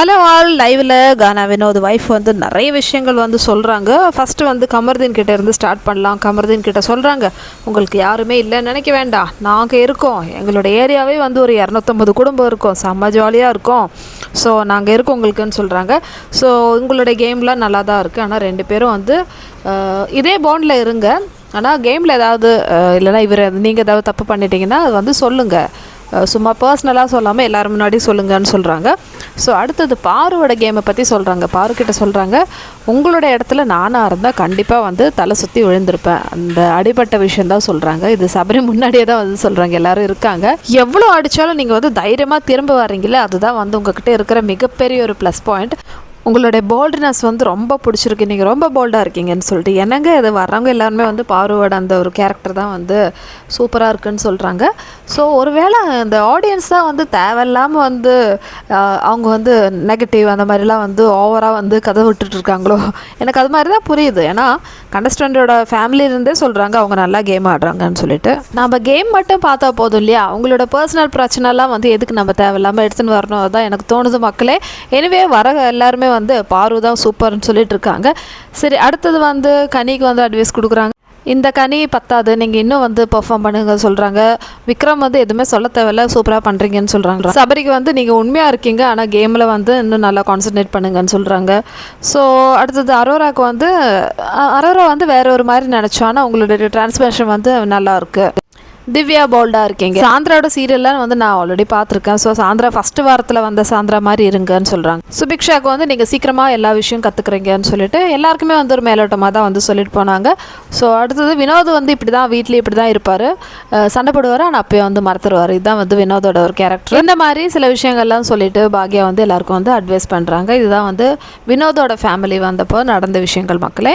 Hello all லைவில் கானா Vinod wife வந்து நிறைய விஷயங்கள் வந்து சொல்கிறாங்க ஃபஸ்ட்டு வந்து கமர்தீன் கிட்டே இருந்து ஸ்டார்ட் பண்ணலாம். கமர்தீன் கிட்ட சொல்கிறாங்க உங்களுக்கு யாருமே இல்லைன்னு நினைக்க வேண்டாம். நாங்கள் இருக்கோம். எங்களோட ஏரியாவே வந்து ஒரு இரநூத்தம்பது குடும்பம் இருக்கும். செம்ம ஜாலியாக இருக்கும். ஸோ நாங்கள் இருக்கோம் உங்களுக்குன்னு சொல்கிறாங்க ஸோ உங்களுடைய கேம்லாம் நல்லா தான் இருக்குது ஆனால் ரெண்டு பேரும் வந்து இதே பாண்டில் இருங்க. ஆனால் கேமில் ஏதாவது இல்லைனா இல்லைன்னா இவர் நீங்கள் ஏதாவது தப்பு பண்ணிட்டீங்கன்னா அது வந்து சொல்லுங்கள் சும்மா பர்சனலாக சொல்லாமல் எல்லோரும் முன்னாடி சொல்லுங்கன்னு சொல்கிறாங்க ஸோ அடுத்தது பாருவோட கேமை பற்றி சொல்கிறாங்க பாரு கிட்ட சொல்கிறாங்க உங்களோட இடத்துல நானாக இருந்தால் கண்டிப்பாக வந்து தலை சுற்றி விழுந்திருப்பேன். அந்த அடிபட்ட விஷயம் தான் சொல்கிறாங்க இது சபரி முன்னாடியே தான் வந்து சொல்கிறாங்க எல்லோரும் இருக்காங்க. எவ்வளோ அடித்தாலும் நீங்கள் வந்து தைரியமாக திரும்ப வரீங்களே அதுதான் வந்து உங்ககிட்ட இருக்கிற மிகப்பெரிய ஒரு ப்ளஸ் பாயிண்ட் உங்களுடைய போல்டுனஸ் வந்து ரொம்ப பிடிச்சிருக்கு. நீங்கள் ரொம்ப போல்டாக இருக்கீங்கன்னு சொல்லிட்டு என்னங்க இது? வர்றவங்க எல்லாருமே வந்து பார்வோட அந்த ஒரு கேரக்டர் தான் வந்து சூப்பராக இருக்குன்னு சொல்கிறாங்க ஸோ ஒருவேளை இந்த ஆடியன்ஸ் தான் வந்து தேவையில்லாமல் வந்து அவங்க வந்து நெகட்டிவ் அந்த மாதிரிலாம் வந்து ஓவராக வந்து கதை விட்டுட்டு இருக்காங்களோ? எனக்கு அது மாதிரி தான் புரியுது. ஏன்னா கண்டஸ்டண்டோட ஃபேமிலியிலேருந்தே சொல்கிறாங்க அவங்க நல்லா கேம் ஆடுறாங்கன்னு சொல்லிட்டு. நம்ம கேம் மட்டும் பார்த்தா போதும் இல்லையா? அவங்களோட பர்சனல் பிரச்சனைலாம் வந்து எதுக்கு நம்ம தேவையில்லாமல் எடுத்துன்னு வரணும்? அதுதான் எனக்கு தோணுது மக்களே. எனவே வர எல்லாருமே வந்து பாரு தான் சூப்பர்னு சொல்லிட்டு இருக்காங்க. சரி அடுத்தது வந்து கனிக்கு வந்து அட்வைஸ் கொடுக்குறாங்க. இந்த கனி பத்தாது நீங்கள் இன்னும் வந்து பெர்ஃபார்ம் பண்ணுங்க சொல்கிறாங்க விக்ரம் வந்து எதுவுமே சொல்ல தேவையில்ல சூப்பராக பண்ணுறீங்கன்னு சொல்கிறாங்க சபரிக்கு வந்து நீங்கள் உண்மையாக இருக்கீங்க ஆனால் கேமில் வந்து இன்னும் நல்லா கான்சன்ட்ரேட் பண்ணுங்கன்னு சொல்கிறாங்க ஸோ அடுத்தது அரோராக்கு வந்து அரோரா வந்து வேற ஒரு மாதிரி நினச்சோம். ஆனால் உங்களுடைய டிரான்ஸ்மேஷன் வந்து நல்லாயிருக்கு திவ்யா போல்டாக இருக்கீங்க. சாந்திராவோட சீரியல்லாம் வந்து நான் ஆல்ரெடி பார்த்துருக்கேன். ஸோ சாந்திரா ஃபஸ்ட்டு வாரத்தில் வந்த சாந்திரா மாதிரி இருங்கன்னு சொல்கிறாங்க சுபிக்ஷாக்கு வந்து நீங்கள் சீக்கிரமாக எல்லா விஷயம் கற்றுக்குறீங்கன்னு சொல்லிட்டு எல்லாருக்குமே வந்து ஒரு மேலோட்டமாக தான் வந்து சொல்லிட்டு போனாங்க. ஸோ அடுத்தது வினோத் வந்து இப்படி தான் வீட்லேயே இப்படி தான் இருப்பார் சண்டை போடுவார் ஆனால் அப்பயே வந்து மறந்துடுவார் இதுதான் வந்து வினோதோட ஒரு கேரக்டர் இந்த மாதிரி சில விஷயங்கள்லாம் சொல்லிட்டு பாக்யா வந்து எல்லாருக்கும் வந்து அட்வைஸ் பண்ணுறாங்க இதுதான் வந்து வினோதோட ஃபேமிலி வந்தப்போ நடந்த விஷயங்கள் மக்களே.